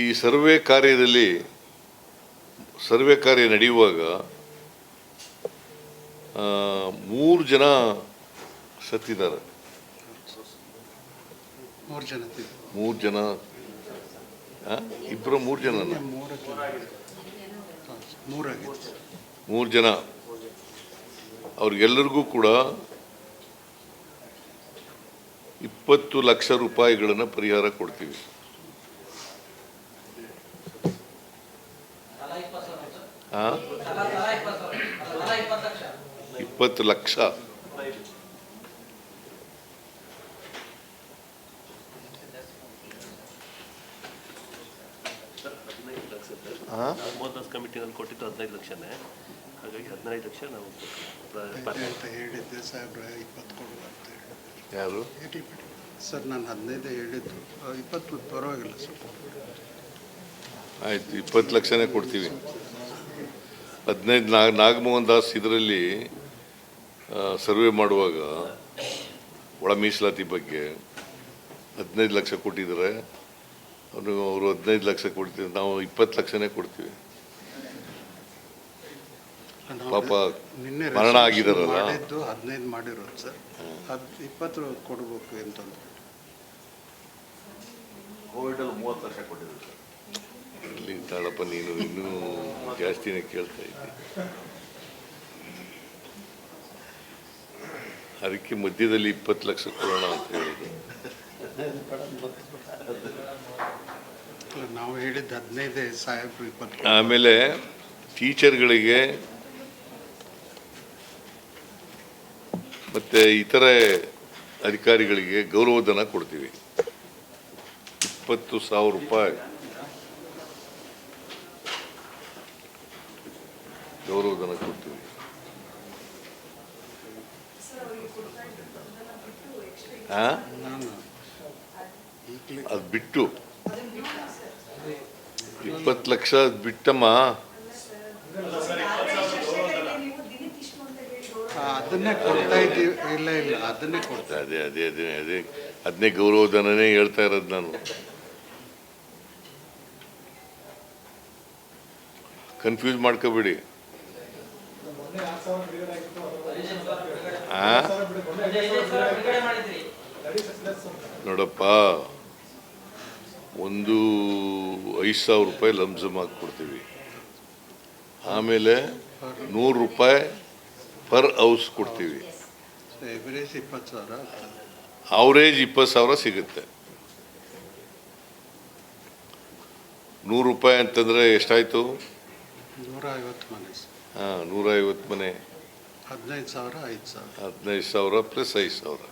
ಈ ಸರ್ವೆ ಕಾರ್ಯದಲ್ಲಿ ಸರ್ವೆ ಕಾರ್ಯ ನಡೆಯುವಾಗ ಮೂರು ಜನ ಸತ್ತಿದ್ದಾರೆ. ಮೂರು ಜನ? ಇಬ್ಬರು ಮೂರು ಜನ ಮೂರು ಜನ. ಅವ್ರಿಗೆಲ್ಲರಿಗೂ ಕೂಡ ಇಪ್ಪತ್ತು ಲಕ್ಷ ರೂಪಾಯಿಗಳನ್ನು ಪರಿಹಾರ ಕೊಡ್ತೀವಿ. ಇಪ್ಪತ್ತು ಲಕ್ಷ. ಕಮಿಟಿನಲ್ಲಿ ಕೊಟ್ಟಿದ್ದು ಹದಿನೈದು ಲಕ್ಷನೇ. ಹಾಗಾಗಿ ಹದಿನೈದು ಲಕ್ಷ ನಾವು ಹೇಳಿದ್ದೆ ಸಾಹೇಬ್ರೆ ಇಪ್ಪತ್ತು ಕೊಡುವ ಅಂತ ಹೇಳಿ ಯಾರು? ಸರ್ ನಾನು ಹದಿನೈದು ಹೇಳಿದ್ದು. ಇಪ್ಪತ್ತು ಪರವಾಗಿಲ್ಲ ಆಯ್ತು ಇಪ್ಪತ್ತು ಲಕ್ಷನೇ ಕೊಡ್ತೀವಿ. ಹದಿನೈದು ನಾಗ ನಾಗಮೋಹನ್ ದಾಸ್ ಇದರಲ್ಲಿ ಸರ್ವೆ ಮಾಡುವಾಗ ಒಳ ಮೀಸಲಾತಿ ಬಗ್ಗೆ ಹದಿನೈದು ಲಕ್ಷ ಕೊಟ್ಟಿದ್ದಾರೆ. ಅವರು ಅವರು ಹದಿನೈದು ಲಕ್ಷ ಕೊಡ್ತೀವಿ ನಾವು ಇಪ್ಪತ್ತು ಲಕ್ಷನೇ ಕೊಡ್ತೀವಿ. ಪಾಪ ನಿನ್ನೆ ಮರಣ ಆಗಿದಾರಲ್ಲ? ಹದಿನೈದು ಮಾಡಿರೋದು ಸರ್. ಅದು ಇಪ್ಪತ್ತು ಕೊಡಬೇಕು ಅಂತಂದು ಕೋವಿಡಲ್ಲಿ ಮೂವತ್ತು ಲಕ್ಷ ಕೊಟ್ಟಿದ್ರು ಸರ್. ತಾಳಪ್ಪ ನೀನು ಇನ್ನೂ ಜಾಸ್ತಿನೇ ಕೇಳ್ತಾ ಇದ್ದೆ. ಅದಕ್ಕೆ ಮಧ್ಯದಲ್ಲಿ ಇಪ್ಪತ್ತು ಲಕ್ಷ ಕೊಡೋಣ ಅಂತ ಹೇಳಿದ್ರು ನಾವು ಹೇಳಿದ್ದು ಹದಿನೈದೇ ಸಾಹೇಬ್ರು ಇಪ್ಪತ್ತು ಆಮೇಲೆ ಟೀಚರ್ಗಳಿಗೆ ಮತ್ತೆ ಇತರೆ ಅಧಿಕಾರಿಗಳಿಗೆ ಗೌರವಧನ ಕೊಡ್ತೀವಿ. ಇಪ್ಪತ್ತು ಸಾವಿರ ರೂಪಾಯಿ. ಗೌರವಧನ ಕೊಡ್ತೀವಿ. ಅದು ಬಿಟ್ಟು. ಇಪ್ಪತ್ತು ಲಕ್ಷ ಅದ್ ಬಿಟ್ಟಮ್ಮ. ಅದನ್ನೇ ಕೊಡ್ತಾ ಇದ್ದೀವಿ. ಇಲ್ಲ ಇಲ್ಲ ಅದನ್ನೇ ಕೊಡ್ತಾ ಅದೇ ಅದೇ ಅದೇ ಅದೇ. ಅದನ್ನೇ ಗೌರವಧನನೇ ಹೇಳ್ತಾ ಇರೋದು ನಾನು. ಕನ್ಫ್ಯೂಸ್ ಮಾಡ್ಕೋಬೇಡಿ? ನೋಡಪ್ಪ ಒಂದು ಐದು ಸಾವಿರ ರೂಪಾಯಿ ಲಂಸಮ್ ಹಾಕಿ ಕೊಡ್ತೀವಿ ಆಮೇಲೆ ನೂರು ರೂಪಾಯಿ ಪರ್ ಹೌಸ್ ಕೊಡ್ತೀವಿ. ಅವರೇಜ್ ಇಪ್ಪತ್ತು ಸಾವಿರ ಸಿಗುತ್ತೆ. ನೂರು ರೂಪಾಯಿ ಅಂತಂದರೆ ಎಷ್ಟಾಯಿತು? ನೂರ ಐವತ್ತು ಮನೆ ಸರ್. ಹಾಂ ನೂರ ಐವತ್ತು ಮನೆ. ಹದಿನೈದು ಸಾವಿರ ಐದು ಸಾವಿರ. ಹದಿನೈದು ಸಾವಿರ ಪ್ಲಸ್ ಐದು ಸಾವಿರ.